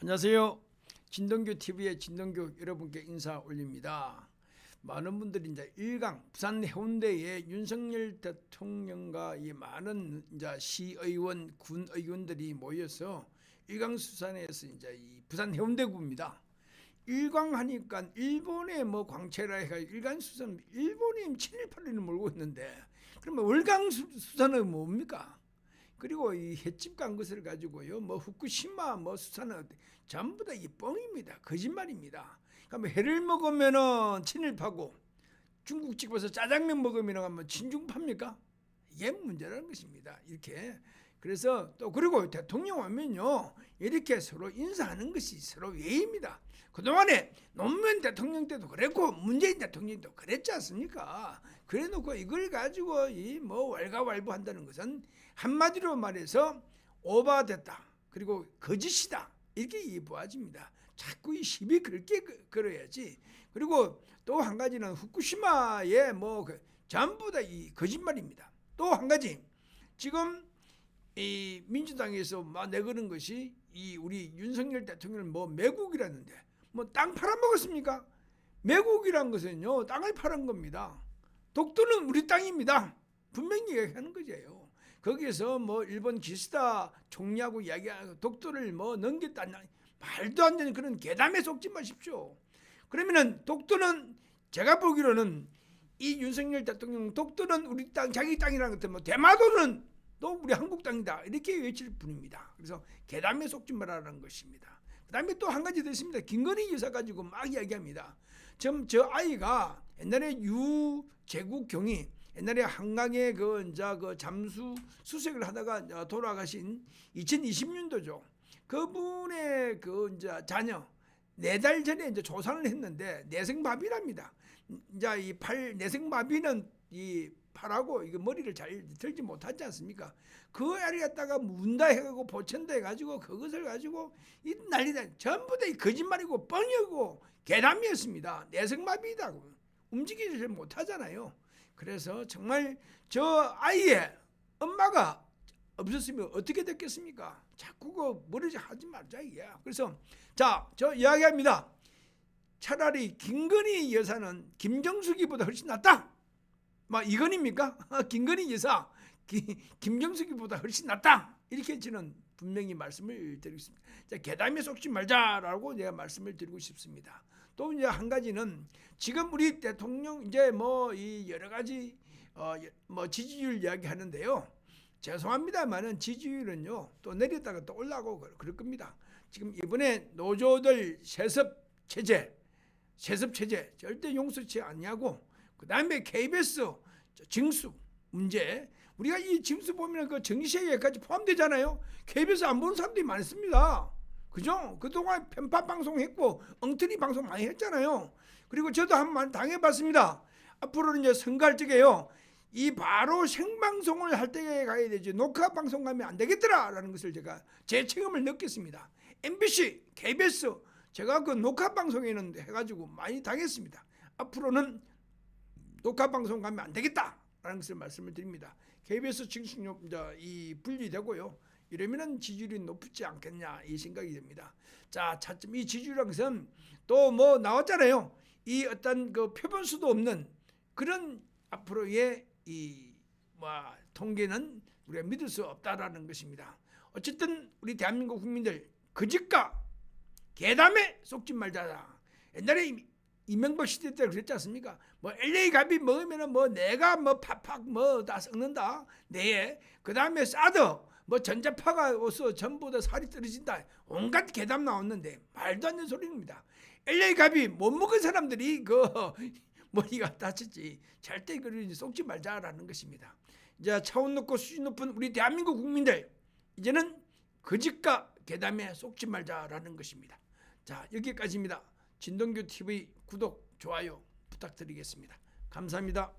안녕하세요. 진동교 TV의 진동교 여러분께 인사 올립니다. 많은 분들이 이제 일강 부산 해운대에 윤석열 대통령과 이 많은 이제 시의원, 군의원들이 모여서 일강 수산에서 이제 이 부산 해운대구입니다. 일광 하니까 일본의 뭐 광채라 해가 일간 수산 일본이 친일파를 몰고 있는데 그러면 월강 수- 수산은 뭡니까? 그리고 이 횟집 간 것을 가지고요, 뭐 후쿠시마, 뭐 수산은 전부 다 이 뻥입니다. 거짓말입니다. 그러면 회를 먹으면은 친일파고 중국집 가서 짜장면 먹으면 하면 친중파입니까? 이게 문제라는 것입니다. 이렇게 그래서 또 그리고 대통령 오면요 이렇게 서로 인사하는 것이 서로 예의입니다. 그동안에 노무현 대통령 때도 그랬고 문재인 대통령도 그랬지 않습니까? 그래놓고 이걸 가지고 이뭐 왈가왈부한다는 것은 한마디로 말해서 오바됐다 그리고 거짓이다 이렇게 이해보아집니다. 자꾸 이 시비 그렇게 그- 걸어야지. 그리고 또 한 가지는 후쿠시마의 뭐그 전부 다 이 거짓말입니다. 또 한 가지 지금 이 민주당에서 막 내거는 것이 이 우리 윤석열 대통령을 뭐 매국이라는데 뭐 땅 팔아먹었습니까? 매국이란 것은요 땅을 팔은 겁니다. 독도는 우리 땅입니다. 분명히 얘기하는 거죠. 거기에서 뭐 일본 기시다 총리하고 이야기하고 독도를 뭐 넘겼다 말도 안 되는 그런 괴담에 속지 마십시오. 그러면은 독도는 제가 보기로는 이 윤석열 대통령 독도는 우리 땅 자기 땅이라는 것들 뭐 대마도는 또 우리 한국 땅이다 이렇게 외칠 뿐입니다. 그래서 괴담에 속지 말라는 것입니다. 그다음에 또 한 가지 더 있습니다. 김건희 여사 가지고 막 이야기합니다. 저 아이가 옛날에 유제국 경이 옛날에 한강에 그 이제 그 잠수 수색을 하다가 이제 돌아가신 2020년도죠. 그분의 그 이제 자녀 네 달 전에 이제 조산을 했는데 내생마비랍니다. 이제 이 팔 내생마비는 이 팔하고 이거 머리를 잘 들지 못하지 않습니까? 그 애를 갖다가 문다 해가고 보천다 해가지고 그것을 가지고 이 난리다. 전부 다이 거짓말이고 뻥이고 괴담이었습니다. 내생마비다고 움직이지 못하잖아요. 그래서 정말 저 아이의 엄마가 없었으면 어떻게 됐겠습니까? 자꾸 그 머리 하지 말자 이게. 그래서 자, 저 이야기합니다. 차라리 김건희 여사는 김정숙이보다 훨씬 낫다. 막 이건입니까? 김건희 여사 기, 김정숙이보다 훨씬 낫다. 이렇게 저는 분명히 말씀을 드리겠습니다. 자, 괴담에 속지 말자라고 제가 말씀을 드리고 싶습니다. 또 이제 한 가지는 지금 우리 대통령 이제 뭐 이 여러 가지 어 뭐 지지율 이야기 하는데요. 죄송합니다만은 지지율은요 또 내렸다가 또 올라가고 그럴- 그럴 겁니다. 지금 이번에 노조들 세습 체제, 세습 체제 절대 용서치 않냐고. 그 다음에 KBS 징수 문제. 우리가 이 징수 보면 그 정시에까지 포함되잖아요. KBS 안 보는 사람들이 많습니다. 그죠? 그동안 편파 방송 했고 엉터리 방송 많이 했잖아요. 그리고 저도 한 번 당해봤습니다. 앞으로는 이제 선거할 적에요. 이 바로 생방송을 할때 가야 되지 녹화 방송 가면 안 되겠더라라는 것을 제가 제 체험을 느꼈습니다. MBC, KBS 제가 그 녹화 방송에는 해가지고 많이 당했습니다. 앞으로는 녹화 방송 가면 안 되겠다 라는 것을 말씀을 드립니다. KBS 징수료 이제 이 분리되고요. 이러면은 지지율이 높지 않겠냐 이 생각이 듭니다. 자, 차츰 이 지지율이라는 것은 또 뭐 나왔잖아요. 이 어떤 그 표본수도 없는 그런 앞으로의 이 뭐 통계는 우리가 믿을 수 없다라는 것입니다. 어쨌든 우리 대한민국 국민들 거짓과 괴담에 속지 말자. 옛날에 이- 이명박 시대 때 그랬지 않습니까? 뭐 LA 갈비 먹으면은 뭐 내가 뭐 팍팍 뭐 다 썩는다. 네. 그 다음에 사드 뭐 전자파가 와서 전부 다 살이 떨어진다. 온갖 괴담 나왔는데 말도 안 되는 소리입니다. LA 갈비 못 먹은 사람들이 그 머리가 다쳤지. 절대 그러지 속지 말자라는 것입니다. 이제 차원 높고 수준 높은 우리 대한민국 국민들 이제는 거짓과 괴담에 속지 말자라는 것입니다. 자 여기까지입니다. 진동규 TV 구독 좋아요 부탁드리겠습니다. 감사합니다.